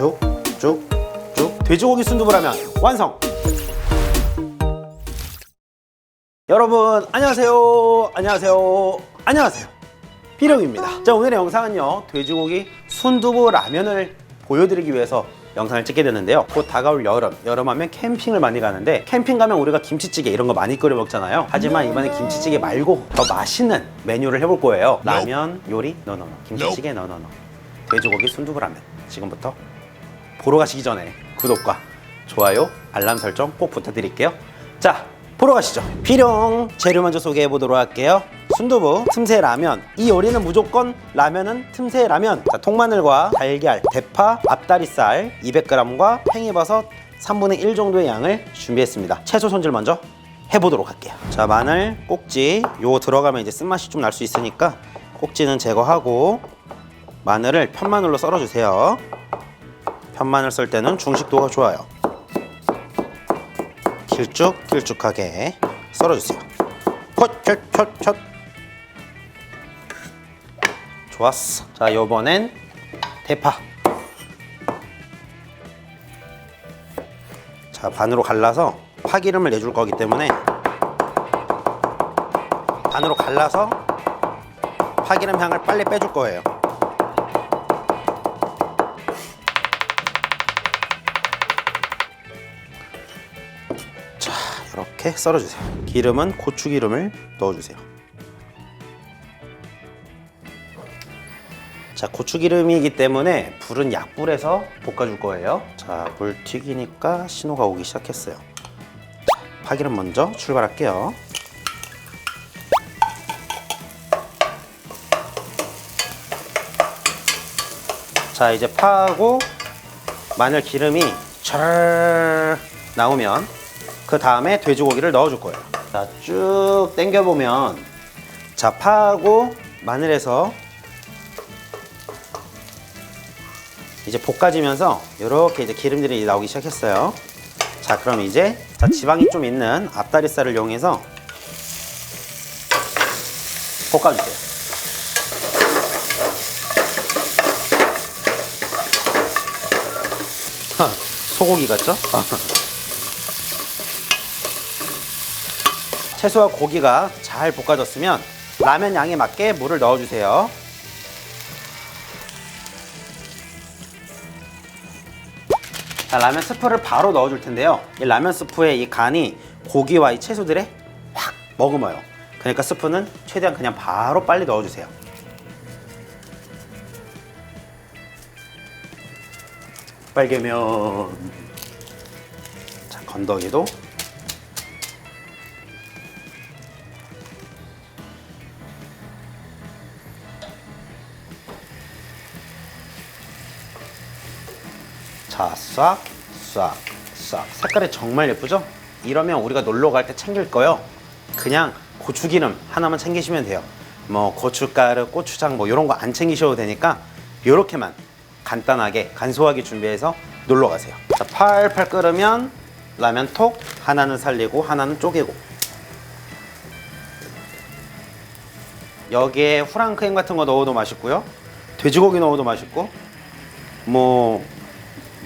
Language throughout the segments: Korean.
쭉, 쭉, 쭉. 돼지고기 순두부라면 완성! 여러분, 안녕하세요. 안녕하세요. 안녕하세요. 비룡입니다. 자, 오늘의 영상은요, 돼지고기 순두부 라면을 보여드리기 위해서 영상을 찍게 됐는데요. 곧 다가올 여름, 여름 하면 캠핑을 많이 가는데 캠핑 가면 우리가 김치찌개 이런 거 많이 끓여 먹잖아요. 하지만 이번에 김치찌개 말고 더 맛있는 메뉴를 해볼 거예요. 라면 요리 너너너, 김치찌개 너너너, 돼지고기 순두부 라면. 지금부터 보러 가시기 전에 구독과 좋아요, 알람 설정 꼭 부탁드릴게요. 자, 보러 가시죠. 필용 재료 먼저 소개해 보도록 할게요. 순두부, 틈새 라면. 이 요리는 무조건 라면은 틈새 라면. 자, 통마늘과 달걀, 대파, 앞다리살 200g과 팽이버섯 3분의 1 정도의 양을 준비했습니다. 채소 손질 먼저 해보도록 할게요. 자, 마늘, 꼭지. 요거 들어가면 이제 쓴맛이 좀 날 수 있으니까 꼭지는 제거하고 마늘을 편마늘로 썰어주세요. 편마늘 썰 때는 중식도가 좋아요. 길쭉 길쭉하게 썰어주세요. 컷컷컷컷 좋았어. 자, 요번엔 대파. 자, 반으로 갈라서 파기름을 내줄 거기 때문에 반으로 갈라서 파기름 향을 빨리 빼줄 거예요. 이렇게 썰어주세요. 기름은 고추기름을 넣어주세요. 자, 고추기름이기 때문에 불은 약불에서 볶아줄 거예요. 자, 물 튀기니까 신호가 오기 시작했어요. 자, 파기름 먼저 출발할게요. 자, 이제 파하고 마늘 기름이 철 나오면 그 다음에 돼지고기를 넣어줄 거예요. 자, 쭉 당겨보면 자, 파하고 마늘에서 이제 볶아지면서 이렇게 이제 기름들이 나오기 시작했어요. 자, 그럼 이제 자, 지방이 좀 있는 앞다리살을 이용해서 볶아주세요. 하, 소고기 같죠? 채소와 고기가 잘 볶아졌으면 라면 양에 맞게 물을 넣어주세요. 자, 라면 스프를 바로 넣어줄 텐데요. 이 라면 스프에 이 간이 고기와 이 채소들에 확 머금어요. 그러니까 스프는 최대한 그냥 바로 빨리 넣어주세요. 빨개면 자 건더기도 자, 싹, 싹, 싹. 색깔이 정말 예쁘죠? 이러면 우리가 놀러 갈 때 챙길 거요. 그냥 고추기름 하나만 챙기시면 돼요. 뭐 고춧가루, 고추장 뭐 이런 거 안 챙기셔도 되니까 이렇게만 간단하게 간소하게 준비해서 놀러 가세요. 자, 팔팔 끓으면 라면 톡 하나는 살리고 하나는 쪼개고 여기에 후랑크림 같은 거 넣어도 맛있고요. 돼지고기 넣어도 맛있고 뭐,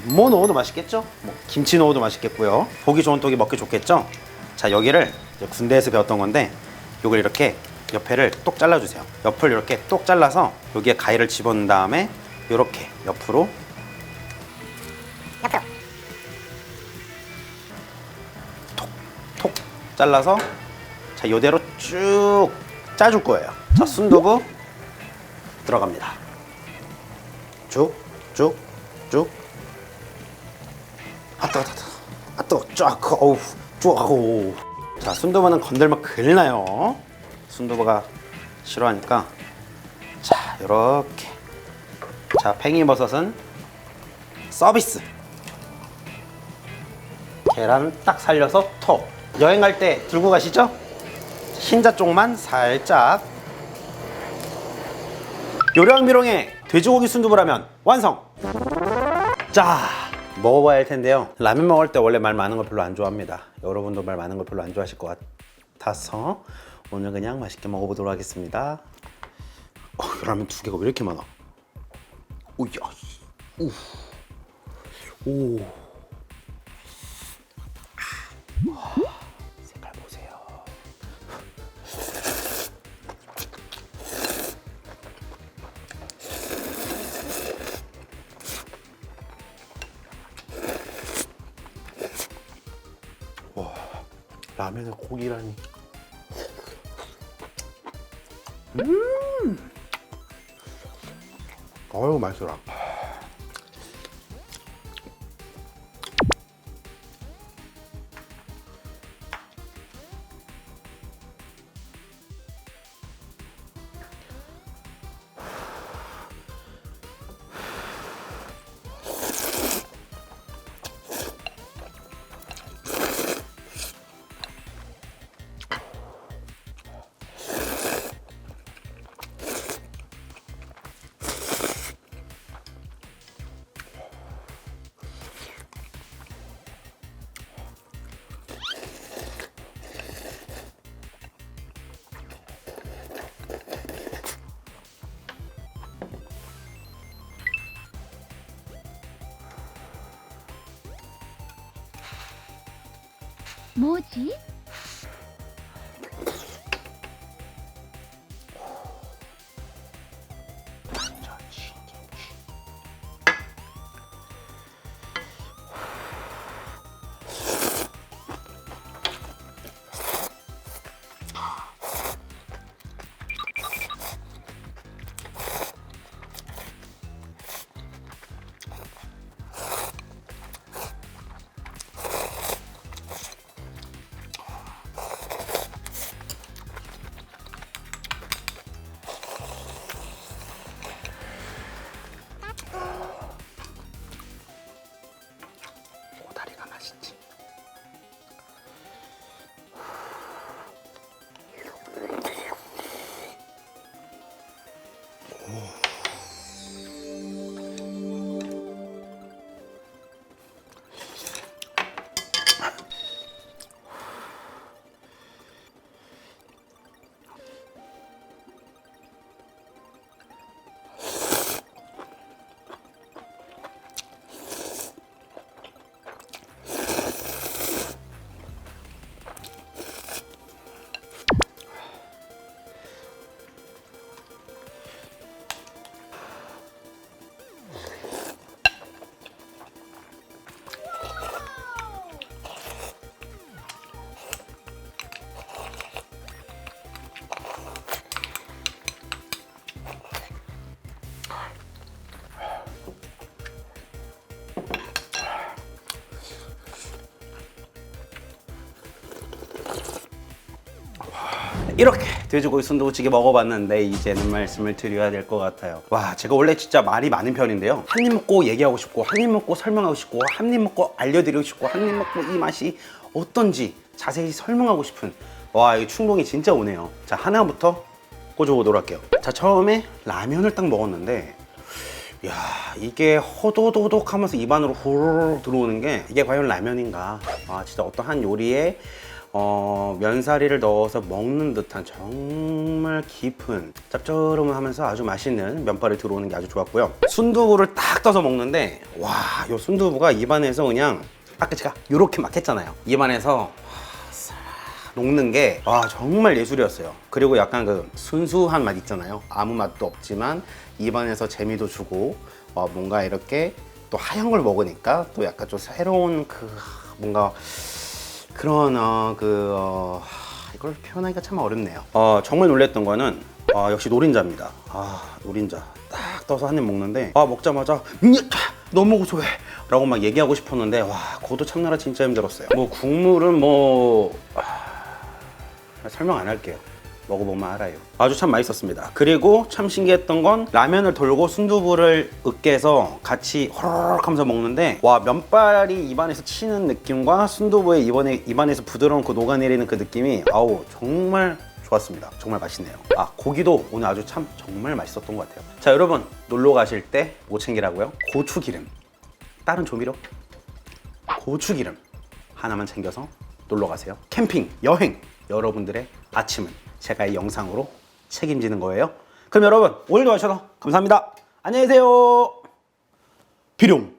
뭐 넣어도 맛있겠죠? 뭐 김치 넣어도 맛있겠고요. 보기 좋은 떡이 먹기 좋겠죠? 자, 여기를 군대에서 배웠던 건데 요걸 이렇게 옆에를 똑 잘라주세요. 옆을 이렇게 똑 잘라서 여기에 가위를 집어넣은 다음에 이렇게 옆으로 톡 잘라서 자 이대로 쭉 짜줄 거예요. 자 순두부 들어갑니다. 쭉 쭉 쭉 아따 아따 아따 쫙 어우 쭉 어우 자 순두부는 건들면 큰일 나요. 순두부가 싫어하니까. 자 이렇게. 자 팽이버섯은 서비스. 계란 딱 살려서 톡 여행 갈 때 들고 가시죠? 흰자 쪽만 살짝. 요령미롱의 돼지고기 순두부라면 완성! 자 먹어봐야 할 텐데요. 라면 먹을 때 원래 말 많은 걸 별로 안 좋아합니다. 여러분도 말 많은 걸 별로 안 좋아하실 것 같아서 오늘 그냥 맛있게 먹어보도록 하겠습니다. 어, 라면 두 개가 왜 이렇게 많아? 오야 우. 오. 라면에 고기라니. 음. 어유 맛있어 라. 뭐지? war. 이렇게 돼지고기 순두부찌개 먹어봤는데 이제는 말씀을 드려야 될 것 같아요. 와 제가 원래 진짜 말이 많은 편인데요. 한 입 먹고 얘기하고 싶고 한 입 먹고 설명하고 싶고 한 입 먹고 알려드리고 싶고 한 입 먹고 이 맛이 어떤지 자세히 설명하고 싶은 와 이 충동이 진짜 오네요. 자 하나부터 꽂아보도록 할게요. 자 처음에 라면을 딱 먹었는데 야 이게 호도도독 하면서 입안으로 후루룩 들어오는 게 이게 과연 라면인가? 아 진짜 어떠한 요리에 어, 면사리를 넣어서 먹는 듯한 정말 깊은 짭조름하면서 아주 맛있는 면발이 들어오는 게 아주 좋았고요 순두부를 딱 떠서 먹는데 와 요 순두부가 입안에서 그냥 아까 제가 요렇게 막 했잖아요 입안에서 녹는 게 와 정말 예술이었어요. 그리고 약간 그 순수한 맛 있잖아요. 아무 맛도 없지만 입안에서 재미도 주고 어, 뭔가 이렇게 또 하얀 걸 먹으니까 또 약간 좀 새로운 그 뭔가 그런 어, 그 어, 하, 이걸 표현하기가 참 어렵네요. 어, 정말 놀랬던 거는 어, 역시 노린자입니다. 아 노린자 딱 떠서 한 입 먹는데 아 먹자마자 음, 너무 고소해. 라고 막 얘기하고 싶었는데 와 그것도 참느라 진짜 힘들었어요. 뭐 국물은 뭐 설명 안 할게요. 먹어보면 알아요. 아주 참 맛있었습니다. 그리고 참 신기했던 건 라면을 돌고 순두부를 으깨서 같이 호로록 하면서 먹는데 와 면발이 입안에서 치는 느낌과 순두부의 입안에, 입안에서 부드러운 그 녹아내리는 그 느낌이 아우 정말 좋았습니다. 정말 맛있네요. 아 고기도 오늘 아주 참 정말 맛있었던 것 같아요. 자 여러분 놀러 가실 때 뭐 챙기라고요? 고추기름. 다른 조미료? 고추기름 하나만 챙겨서 놀러 가세요. 캠핑, 여행, 여러분들의 아침은 제가 이 영상으로 책임지는 거예요. 그럼 여러분 오늘도 와주셔서 감사합니다. 안녕히 계세요. 비룡.